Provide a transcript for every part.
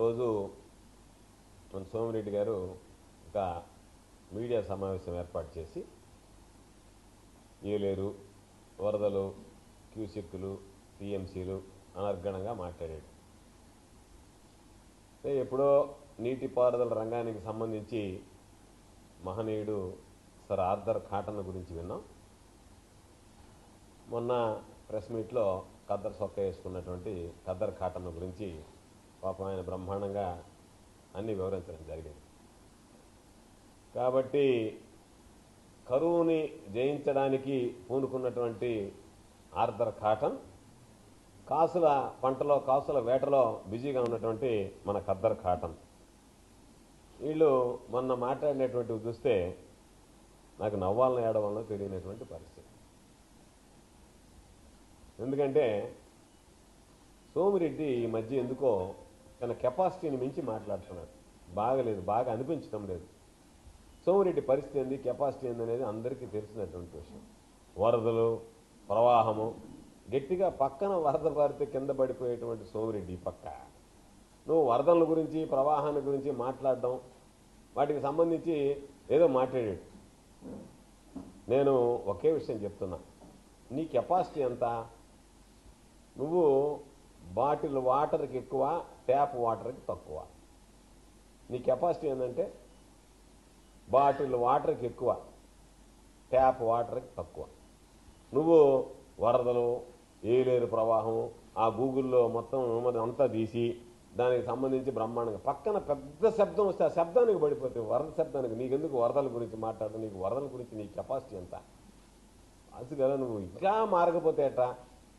రోజు మన సోమిరెడ్డి గారు ఒక మీడియా సమావేశం ఏర్పాటు చేసి ఏలేరు వరదలు క్యూసిక్కులు టీఎంసీలు అనర్గణంగా మాట్లాడాడు. ఎప్పుడో నీటిపారుదల రంగానికి సంబంధించి మహనీయుడు సర్ ఆర్థర్ కాటన్ గురించి విన్నాం. మొన్న ప్రెస్ మీట్లో ఖద్దర్ సొక్క వేసుకున్నటువంటి ఖద్దర్ కాటన్ గురించి పాపం ఆయన బ్రహ్మాండంగా అన్నీ వివరించడం జరిగింది. కాబట్టి కరువుని జయించడానికి పూనుకున్నటువంటి ఆర్థర్ కాటన్ కాసుల పంటలో కాసుల వేటలో బిజీగా ఉన్నటువంటి మన ఖద్దర్ కాటన్ వీళ్ళు మొన్న మాట్లాడినటువంటివి చూస్తే నాకు నవ్వాలని ఏడవాలనో తెలియనటువంటి పరిస్థితి. ఎందుకంటే సోమిరెడ్డి ఈ మధ్య ఎందుకో తన కెపాసిటీని మించి మాట్లాడుతున్నాడు. బాగలేదు బాగా అనిపించడం లేదు. సోమిరెడ్డి పరిస్థితి ఏంది? కెపాసిటీ ఏంది అనేది అందరికీ తెలిసినటువంటి విషయం. వరదలు ప్రవాహము గట్టిగా పక్కన వరద పారితే కింద పడిపోయేటువంటి సోమిరెడ్డి పక్క. నువ్వు వరదల గురించి ప్రవాహాన్ని గురించి మాట్లాడడం వాటికి సంబంధించి ఏదో మాట్లాడాడు. నేను ఒకే విషయం చెప్తున్నా. నీ కెపాసిటీ ఎంత? నువ్వు బాటిల్ వాటర్కి ఎక్కువ ట్యాప్ వాటర్కి తక్కువ. నీ కెపాసిటీ ఏంటంటే బాటిల్ వాటర్కి ఎక్కువ. ట్యాప్ వాటర్కి తక్కువ. నువ్వు వరదలు ఏలేరు ప్రవాహం ఆ గూగుల్లో మొత్తం మరి అంతా తీసి దానికి సంబంధించి బ్రహ్మాండంగా పక్కన పెద్ద శబ్దం వస్తే ఆ శబ్దానికి పడిపోతే వరద శబ్దానికి నీకెందుకు వరదల గురించి మాట్లాడడం? నీకు వరదల గురించి నీ కెపాసిటీ ఎంత? అది కదా నువ్వు ఇంకా మారకపోతే ఎట్టా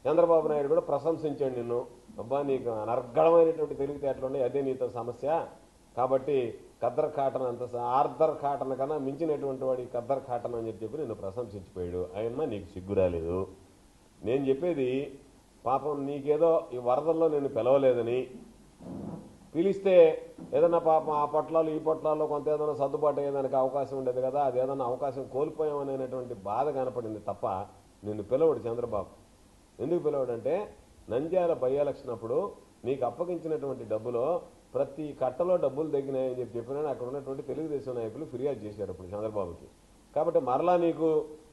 చంద్రబాబు నాయుడు కూడా ప్రశంసించాడు నిన్ను. అబ్బా నీకు అనర్గళమైనటువంటి తెలివితేటలు ఉన్నాయి అదే నీతో సమస్య. కాబట్టి కద్దర్ కాటన్ అంత స- ఆర్దర్ కాటన్ కన్నా మించినటువంటి వాడి కద్దర్ కాటన్ అని చెప్పి నిన్ను ప్రశంసించిపోయాడు. ఆయమ్మ నీకు సిగ్గు రాలేదు. నేను చెప్పేది పాపం నీకేదో ఈ వరదల్లో నేను పిలవలేదని. పిలిస్తే ఏదైనా పాపం ఆ పొట్లాలు ఈ పొట్లాల్లో కొంత ఏదైనా సర్దుబాటు అయ్యేదానికి అవకాశం ఉండేది కదా అది ఏదైనా అవకాశం కోల్పోయామనేటువంటి బాధ కనపడింది తప్ప నిన్ను పిలవడు చంద్రబాబు. ఎందుకు పిలవడంటే నంద్యాల బై ఎలక్షన్ అప్పుడు నీకు అప్పగించినటువంటి డబ్బులో ప్రతి కట్టలో డబ్బులు తగ్గినాయని చెప్పి చెప్పినా అక్కడ ఉన్నటువంటి తెలుగుదేశం నాయకులు ఫిర్యాదు చేశారు అప్పుడు చంద్రబాబుకి. కాబట్టి మరలా నీకు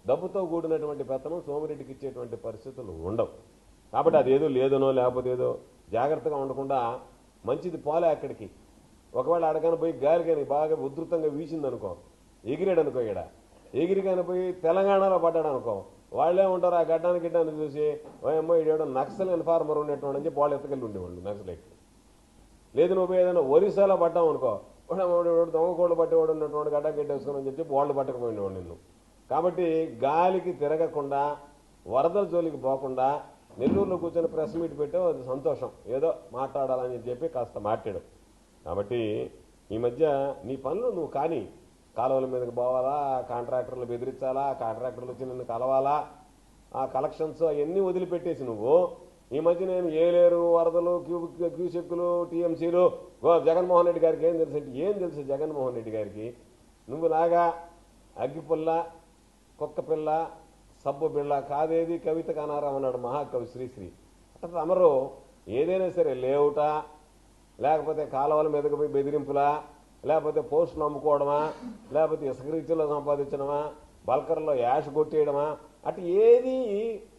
డబ్బుతో కూడినటువంటి పెత్తనం సోమిరెడ్డికి ఇచ్చేటువంటి పరిస్థితులు ఉండవు. కాబట్టి అదేదో లేదనో లేకపోతే ఏదో జాగ్రత్తగా ఉండకుండా మంచిది పోలే అక్కడికి. ఒకవేళ అడగని పోయి గాలి కానీ బాగా ఉధృతంగా వీసిందనుకో ఎగిరాడు అనుకో ఈడ. ఎగిరి కానీ పోయి తెలంగాణలో పడ్డాడు అనుకో వాళ్ళే ఉంటారు ఆ గడ్డాన్ని గిడ్డాన్ని చూసి ఓయమ్మో ఈడేడో నక్సల్ ఇన్ఫార్మర్ ఉండేటువంటి అని చెప్పి వాళ్ళు ఎత్తకెళ్ళి ఉండేవాళ్ళు నక్సలైట్లు లేదు నువ్వు ఏదైనా ఒరిస్సాలో పడ్డావు అనుకో వాడు వాడు వాడు దొంగ కోళ్ళు పట్టేవాడు ఉన్నటువంటి గడ్డ గిడ్డేసుకుని చెప్పి వాళ్ళు పట్టకపోయినవాడు నిన్ను. కాబట్టి గాలికి తిరగకుండా వరదల జోలికి పోకుండా నెల్లూరులో కూర్చొని ప్రెస్ మీట్ పెట్టావు అది సంతోషం. ఏదో మాట్లాడాలని చెప్పి కాస్త మాట్లాడు కాబట్టి ఈ మధ్య నీ పనులు నువ్వు కానీ కాలువల మీదకి పోవాలా? కాంట్రాక్టర్లు బెదిరించాలా? కాంట్రాక్టర్లు వచ్చి నిన్ను కలవాలా? ఆ కలెక్షన్స్ అవన్నీ వదిలిపెట్టేసి నువ్వు ఈ మధ్య నేను ఏలేరు వరదలు క్యూ క్యూసెక్కులు టీఎంసీలు గో జగన్మోహన్ రెడ్డి గారికి ఏం తెలుసు అంటే ఏం తెలుసు జగన్మోహన్ రెడ్డి గారికి? నువ్వు లాగా అగ్గిపుల్ల కుక్క పిల్ల సబ్బు బిళ్ళ కాదేది? కవిత కానారాం అన్నాడు మహాకవి శ్రీశ్రీ. అట్లా అమరు ఏదైనా సరే లేవుటా లేకపోతే కాలువల మీదకి పోయి బెదిరింపులా? లేకపోతే పోస్టులు అమ్ముకోవడమా లేకపోతే ఇసుక రీతిలో సంపాదించడమా? బల్కర్లో యాష్ కొట్టేయడమా? అటు ఏది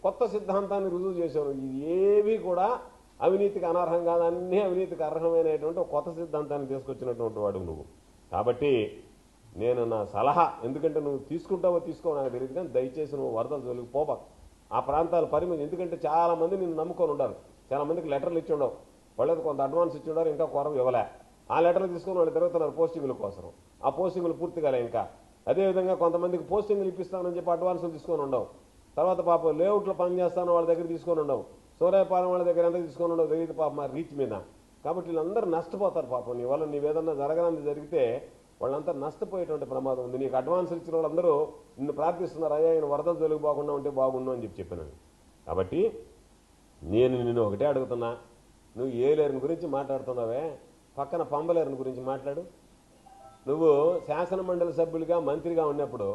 కొత్త సిద్ధాంతాన్ని రుజువు చేశారు ఇది ఏవి కూడా అవినీతికి అనర్హం కాదు. అన్నీ అవినీతికి అర్హమైనటువంటి కొత్త సిద్ధాంతాన్ని తీసుకొచ్చినటువంటి వాడు నువ్వు. కాబట్టి నేను నా సలహా ఎందుకంటే నువ్వు తీసుకుంటావో తీసుకో నాకు తెలియదు కానీ దయచేసి నువ్వు వరదలు జోలికి పోబాకు ఆ ప్రాంతాల పరిమితి ఎందుకంటే చాలామంది నిన్ను నమ్ముకొని ఉండరు. చాలామందికి లెటర్లు ఇచ్చి ఉండవు. వాళ్ళకి కొంత అడ్వాన్స్ ఇచ్చి ఉండారు ఇంకా కొరం ఇవ్వలే. ఆ లెటర్లు తీసుకొని వాళ్ళు తిరుగుతున్నారు పోస్టింగ్ల కోసం. ఆ పోస్టింగ్లు పూర్తి కాలే ఇంకా. అదేవిధంగా కొంతమందికి పోస్టింగ్లు ఇప్పిస్తానని చెప్పి అడ్వాన్సులు తీసుకొని ఉండవు. తర్వాత పాపం లేఅవుట్లో పని చేస్తాను వాళ్ళ దగ్గర తీసుకొని ఉండవు. సూర్యపాలెం వాళ్ళ దగ్గర ఎంత తీసుకొని ఉండవు. తెలియదు పాపం మా రీచ్ మీద. కాబట్టి వీళ్ళందరూ నష్టపోతారు పాపం. నీ వల్ల నీవేదన్నా జరగనంది జరిగితే వాళ్ళంతా నష్టపోయేటువంటి ప్రమాదం ఉంది. నీకు అడ్వాన్స్ ఇచ్చిన వాళ్ళందరూ నిన్ను ప్రార్థిస్తున్నారు. అయ్యా ఆయన వరదలు జోలికి బాగుండా ఉంటే బాగుండు అని చెప్పి చెప్పినాను కాబట్టి నేను నిన్ను ఒకటే అడుగుతున్నా. నువ్వు ఏ లేరుని గురించి మాట్లాడుతున్నావే? పక్కన పంబలేరుని గురించి మాట్లాడు. నువ్వు శాసనమండలి సభ్యులుగా మంత్రిగా ఉన్నప్పుడు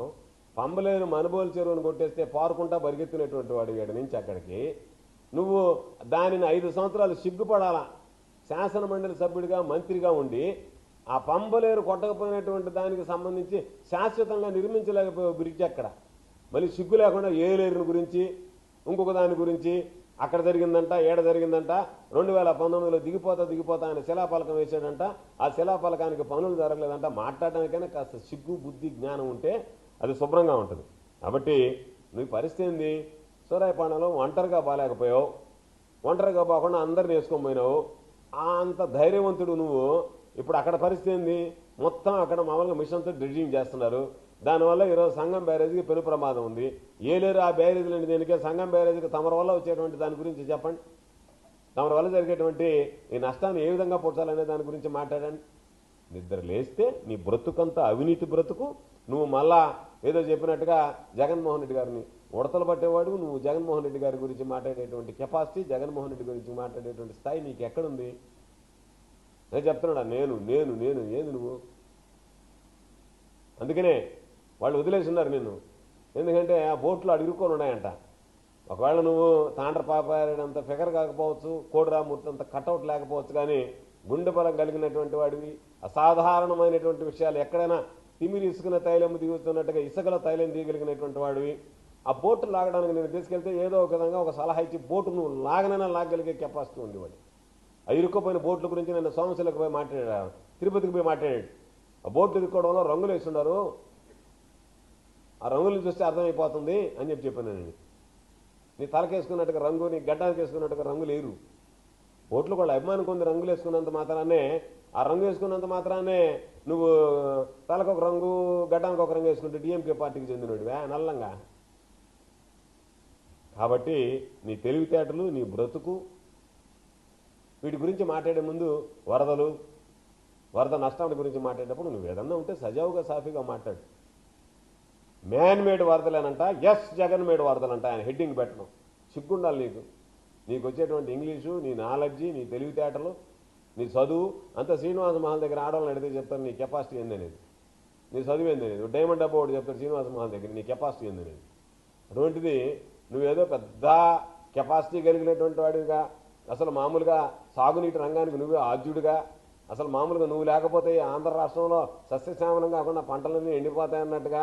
పంబలేరు మనుబోలు చెరువును కొట్టేస్తే పారుకుంటా పరిగెత్తినటువంటి వాడు వీడి నుంచి అక్కడికి. నువ్వు దానిని ఐదు సంవత్సరాలు సిగ్గుపడాలా? శాసనమండలి సభ్యుడిగా మంత్రిగా ఉండి ఆ పంబలేరు కొట్టకపోయినటువంటి దానికి సంబంధించి శాశ్వతంగా నిర్మించలేకపోయే బ్రిడ్జ్ అక్కడ. మళ్ళీ సిగ్గు లేకుండా ఏలేరుని గురించి ఇంకొక దాని గురించి అక్కడ జరిగిందంట ఏడ జరిగిందంట? రెండు వేల పంతొమ్మిదిలో దిగిపోతా దిగిపోతా ఆయన శిలాపలకం వేసాడంట ఆ శిలాపలకానికి పనులు జరగలేదంట. మాట్లాడడానికైనా కాస్త సిగ్గు బుద్ధి జ్ఞానం ఉంటే అది శుభ్రంగా ఉంటుంది. కాబట్టి నువ్వు పరిస్థితి ఏంది? సూరాయపాండలో ఒంటరిగా బాగాలేకపోయావు ఒంటరిగా పోకుండా అందరిని వేసుకొని పోయినావు. ఆ అంత ధైర్యవంతుడు నువ్వు. ఇప్పుడు అక్కడ పరిస్థితి ఏంది? మొత్తం అక్కడ మామూలుగా మిషన్తో డ్రెడ్జింగ్ చేస్తున్నారు. దానివల్ల ఈరోజు సంఘం బ్యారేజ్కి పెను ప్రమాదం ఉంది. ఏ లేరు ఆ బ్యారేజ్ లేని దేనికే సంఘం బ్యారేజ్కి తమరి వల్ల వచ్చేటువంటి దాని గురించి చెప్పండి. తమరి వల్ల జరిగేటువంటి ఈ నష్టాన్ని ఏ విధంగా పుట్టాలనే దాని గురించి మాట్లాడండి. నిద్ర లేస్తే నీ బ్రతుకంతా అవినీతి బ్రతుకు. నువ్వు మళ్ళా ఏదో చెప్పినట్టుగా జగన్మోహన్ రెడ్డి గారిని ఉడతలు పట్టేవాడు. నువ్వు జగన్మోహన్ రెడ్డి గారి గురించి మాట్లాడేటువంటి కెపాసిటీ జగన్మోహన్ రెడ్డి గురించి మాట్లాడేటువంటి స్థాయి నీకు ఎక్కడుంది? నేను చెప్తున్నాడా నేను నేను నేను ఏది నువ్వు? అందుకనే వాళ్ళు వదిలేసి ఉన్నారు నిన్ను. ఎందుకంటే ఆ బోట్లు అడుగుకొని ఉన్నాయంట. ఒకవేళ నువ్వు తాండ్ర పాపారంత ఫిగర్ కాకపోవచ్చు కోడిరామూర్తి అంత కటౌట్ లేకపోవచ్చు కానీ గుండె బలం కలిగినటువంటి వాడివి అసాధారణమైనటువంటి విషయాలు ఎక్కడైనా తిమిరి ఇసుకున్న తైలం దిగుతున్నట్టుగా ఇసుకల తైలం దిగలిగినటువంటి వాడివి. ఆ బోటు లాగడానికి నేను తీసుకెళ్తే ఏదో ఒక విధంగా ఒక సలహా ఇచ్చి బోటు నువ్వు లాగనైనా లాగలిగే కెపాసిటీ ఉంది వాడు ఆ ఇరుక్కుపోయిన బోట్ల గురించి నేను సోమశిలకు పోయి మాట్లాడాను తిరుపతికి పోయి మాట్లాడాడు. ఆ బోట్లు ఇరుక్కోవడంలో రంగులు వేస్తున్నారు ఆ రంగులు చూస్తే అర్థమైపోతుంది అని చెప్పి చెప్పానండి నేను. నీ తలకేసుకున్నట్టుగా రంగు నీ గడ్డానికి వేసుకున్నట్టుగా రంగు లేరు. ఓట్లు కూడా అభిమానం కొంది రంగులు వేసుకున్నంత మాత్రానే ఆ రంగు వేసుకున్నంత మాత్రానే నువ్వు తలకు ఒక రంగు గడ్డానికి ఒక రంగు వేసుకుంటే డిఎంకే పార్టీకి చెందినోడివా నల్లంగా. కాబట్టి నీ తెలివితేటలు నీ బ్రతుకు వీటి గురించి మాట్లాడే ముందు వరదలు వరద నష్టాల గురించి మాట్లాడేటప్పుడు నువ్వు ఏదన్నా ఉంటే సజావుగా సాఫీగా మాట్లాడు. మ్యాన్ మేడ్ వరదలేనంట ఎస్ జగన్ మేడ్ వార్తలంట ఆయన హెడ్డింగ్ పెట్టడం సిగ్గుండాలి నీకు. నీకు వచ్చేటువంటి ఇంగ్లీషు నీ నాలెడ్జి నీ తెలివితేటలు నీ చదువు అంత శ్రీనివాస మహల్ దగ్గర ఆడవాళ్ళని అడిగితే చెప్తారు నీ కెపాసిటీ ఏందనేది? నీ చదువు ఏందనేది? డైమండ్ డబ్బా ఒకటి చెప్తారు శ్రీనివాస మహల్ దగ్గర నీ కెపాసిటీ ఏందనేది? అటువంటిది నువ్వేదో పెద్ద కెపాసిటీ కలిగినటువంటి వాడిగా అసలు మామూలుగా సాగునీటి రంగానికి నువ్వే ఆద్యుడిగా అసలు మామూలుగా నువ్వు లేకపోతే ఈ ఆంధ్ర రాష్ట్రంలో సస్యశ్యామలం కాకుండా పంటలన్నీ ఎండిపోతాయి అన్నట్టుగా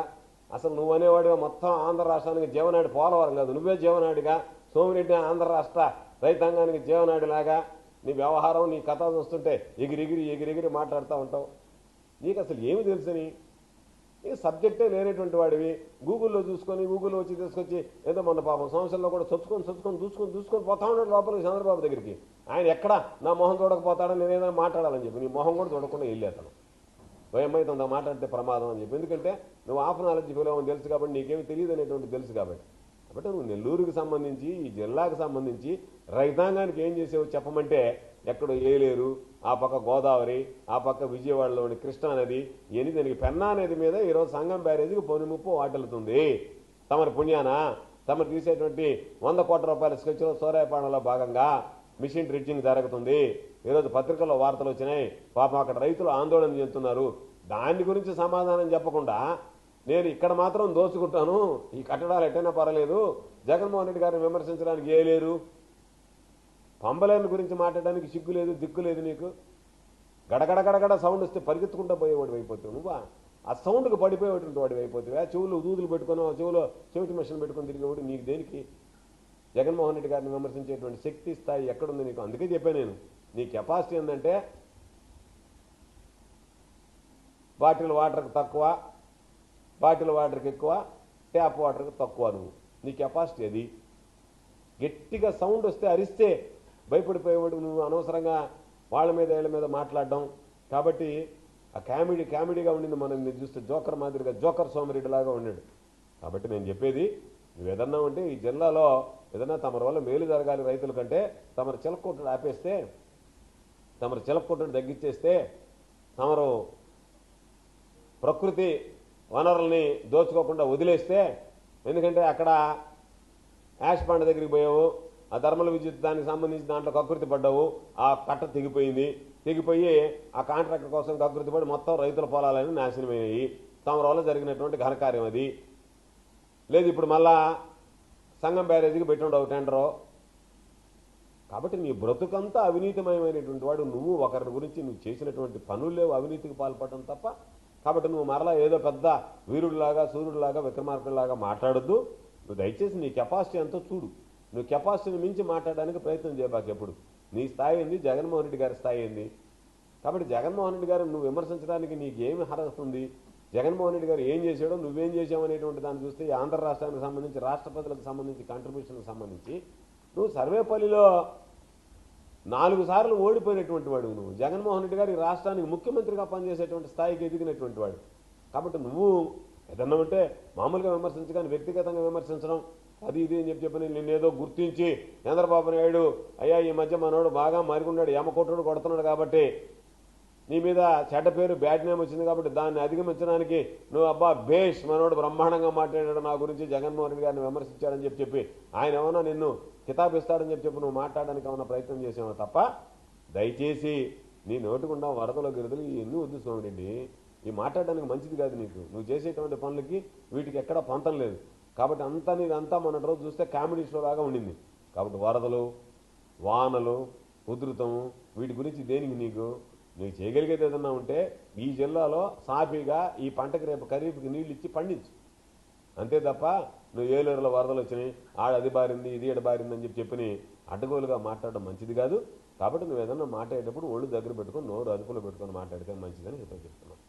అసలు నువ్వు అనేవాడిగా మొత్తం ఆంధ్ర రాష్ట్రానికి జీవనాడి పోలవరం కాదు. నువ్వే జీవనాడిగా. సోమిరెడ్డి ఆంధ్ర రాష్ట్ర రైతాంగానికి జీవనాడిలాగా నీ వ్యవహారం నీ కథ చూస్తుంటే ఎగిరిగిరి ఎగిరెగిరి మాట్లాడుతూ ఉంటావు. నీకు అసలు ఏమి తెలుసుని? నీకు సబ్జెక్టే లేనటువంటి వాడివి. గూగుల్లో చూసుకొని గూగుల్లో వచ్చి తీసుకొచ్చి ఏదో మన పాపం సంవత్సరంలో కూడా చొచ్చుకొని చొచ్చుకొని చూసుకొని చూసుకొని పోతా ఉన్నాడు లోపలికి చంద్రబాబు దగ్గరికి. ఆయన ఎక్కడ? నా మొహం చూడకపోతాడని నేను ఏదైనా మాట్లాడాలని చెప్పి. నీ మొహం కూడా చూడకుండా వెళ్ళేతాను భయమైతుందా మాట్లాడితే ప్రమాదం అని చెప్పి. ఎందుకంటే నువ్వు ఆఫ్ నాలెడ్జ్ పిలవని తెలుసు కాబట్టి నీకేమి తెలియదు అనేటువంటి తెలుసు కాబట్టి. కాబట్టి నువ్వు నెల్లూరుకి సంబంధించి ఈ జిల్లాకు సంబంధించి రైతాంగానికి ఏం చేసావు చెప్పమంటే ఎక్కడో ఏలేరు ఆ పక్క గోదావరి ఆ పక్క విజయవాడలోని కృష్ణా నది ఇవన్నీ దానికి పెన్నా నది మీద ఈరోజు సంగం బ్యారేజీకి పొని ముప్పు వాటిల్లుతుంది తమరి పుణ్యాన? తమరు తీసేటువంటి వంద కోట్ల రూపాయల స్కెచ్లో సూర్యాపాడంలో భాగంగా మిషన్ డ్రిడ్జింగ్ జరుగుతుంది. ఈరోజు పత్రికల్లో వార్తలు వచ్చినాయి. పాపం అక్కడ రైతులు ఆందోళన చెందుతున్నారు. దాని గురించి సమాధానం చెప్పకుండా నేను ఇక్కడ మాత్రం దోచుకుంటాను. ఈ కట్టడాలు ఎట్టైనా పర్వాలేదు. జగన్మోహన్ రెడ్డి గారిని విమర్శించడానికి ఏ లేరు? పంబలేని గురించి మాట్లాడడానికి సిగ్గు లేదు దిక్కు లేదు నీకు? గడగడ గడగడ సౌండ్ వస్తే పరిగెత్తుకుంటూ పోయేవాడు అయిపోతావు నువ్వా? ఆ సౌండ్కి పడిపోయేటువంటి వాడు అయిపోతావా? చెవులు దూదులు పెట్టుకొని చెవులో చెవిటి మెషిన్ పెట్టుకొని తిరిగేవాడు నీకు దేనికి? జగన్మోహన్ రెడ్డి గారిని విమర్శించేటువంటి శక్తి స్థాయి ఎక్కడుంది నీకు అందుకే చెప్పాను నేను. నీ కెపాసిటీ ఏంటంటే బాటిల్ వాటర్కి తక్కువ బాటిల్ వాటర్కి ఎక్కువ ట్యాప్ వాటర్కి తక్కువ నువ్వు. నీ కెపాసిటీ అది. గట్టిగా సౌండ్ వస్తే అరిస్తే భయపడిపోయేవాడు నువ్వు అనవసరంగా వాళ్ళ మీద వీళ్ళ మీద మాట్లాడడం. కాబట్టి ఆ కామెడీ కామెడీగా ఉండింది మనం. చూస్తే జోకర్ మాదిరిగా జోకర్ సోమరెడ్డి లాగా ఉన్నాడు కాబట్టి నేను చెప్పేది ఏదన్నా ఉంటే ఈ జిల్లాలో ఏదన్నా తమరి వల్ల మేలు జరగాలి రైతుల కంటే తమరు చిలకొట్టుడు ఆపేస్తే తమరు చిలకొట్టుడు తగ్గించేస్తే తమరు ప్రకృతి వనరుల్ని దోచుకోకుండా వదిలేస్తే ఎందుకంటే అక్కడ యాష్ పాండ దగ్గరికి పోయావు ఆ ధర్మల విద్యుత్ దానికి సంబంధించి దాంట్లో కకృతి పడ్డావు ఆ కట్ట తెగిపోయింది. తెగిపోయి ఆ కాంట్రాక్టర్ కోసం కకృతి పడి మొత్తం రైతుల పొలాలని నాశనమైనాయి. తమ వల్ల జరిగినటువంటి ఘనకార్యం అది. లేదు ఇప్పుడు మళ్ళా సంఘం బ్యారేజీకి పెట్టుండవు టెండరు. కాబట్టి నీ బ్రతుకంతా అవినీతిమయమైనటువంటి వాడు. నువ్వు ఒకరి గురించి నువ్వు చేసినటువంటి పనులు లేవు అవినీతికి పాల్పడడం తప్ప. కాబట్టి నువ్వు మరలా ఏదో పెద్ద వీరుడిలాగా సూర్యుడిలాగా విక్రమార్కుడిలాగా మాట్లాడద్దు. నువ్వు దయచేసి నీ కెపాసిటీ ఎంతో చూడు. నువ్వు కెపాసిటీని మించి మాట్లాడడానికి ప్రయత్నం చేయబాకు ఎప్పుడు. నీ స్థాయి ఏంది? జగన్మోహన్ రెడ్డి గారి స్థాయి ఏంది? కాబట్టి జగన్మోహన్ రెడ్డి గారు నువ్వు విమర్శించడానికి నీకు ఏమి అర్హత ఉంది? జగన్మోహన్ రెడ్డి గారు ఏం చేశాడో నువ్వేం చేసావు అనేటువంటి దాన్ని చూస్తే ఈ ఆంధ్ర రాష్ట్రానికి సంబంధించి రాష్ట్రపతులకు సంబంధించి కాంట్రిబ్యూషన్కి సంబంధించి నువ్వు సర్వేపల్లిలో నాలుగు సార్లు ఓడిపోయినటువంటి వాడు నువ్వు. జగన్మోహన్ రెడ్డి గారు ఈ రాష్ట్రానికి ముఖ్యమంత్రిగా పనిచేసేటువంటి స్థాయికి ఎదిగినటువంటి వాడు. కాబట్టి నువ్వు ఏదన్నా ఉంటే మామూలుగా విమర్శించగానే వ్యక్తిగతంగా విమర్శించడం అది ఇది అని చెప్పి చెప్పని నిన్నేదో గుర్తించి చంద్రబాబు నాయుడు అయ్యా ఈ మధ్య మనోడు బాగా మారికున్నాడు యమకొట్టుడు కొడుతున్నాడు కాబట్టి నీ మీద చెడ్డ పేరు బ్యాడ్ నేమ్ వచ్చింది కాబట్టి దాన్ని అధిగమించడానికి నువ్వు అబ్బా భేష్ మనోడు బ్రహ్మాండంగా మాట్లాడాడు నా గురించి జగన్మోహన్ రెడ్డి గారిని విమర్శించాడని చెప్పి చెప్పి ఆయన ఏమన్నా నిన్ను కితాబిస్తాడని చెప్పి చెప్పి నువ్వు మాట్లాడడానికి ఏమన్నా ప్రయత్నం చేసావు తప్ప? దయచేసి నీ నోటుకుండా వరదలో గిరదలు ఎన్ని వద్దు స్వామిరెడ్డి ఈ మాట్లాడడానికి మంచిది కాదు నీకు. నువ్వు చేసేటువంటి పనులకి వీటికి ఎక్కడ పొంతం లేదు. కాబట్టి అంతా నీదంతా మొన్నటి రోజు చూస్తే కామెడీ షో లాగా ఉండింది. కాబట్టి వరదలు వానలు ఉధృతము వీటి గురించి దేనికి నీకు? నువ్వు చేయగలిగేది ఏదన్నా ఉంటే ఈ జిల్లాలో సాఫీగా ఈ పంటకి రేపు ఖరీఫ్కి నీళ్ళు ఇచ్చి పండించు. అంతే తప్ప నువ్వు ఏలూరులో వరదలు వచ్చినాయి ఆడ అది బారింది ఇది ఎడ బారింది అని చెప్పి చెప్పి అడ్డగోలుగా మాట్లాడడం మంచిది కాదు. కాబట్టి నువ్వు ఏదన్నా మాట్లాడేటప్పుడు ఒళ్ళు దగ్గర పెట్టుకొని నోరు అదుపులో పెట్టుకొని మాట్లాడితే మంచిదని హితం చెప్తున్నాను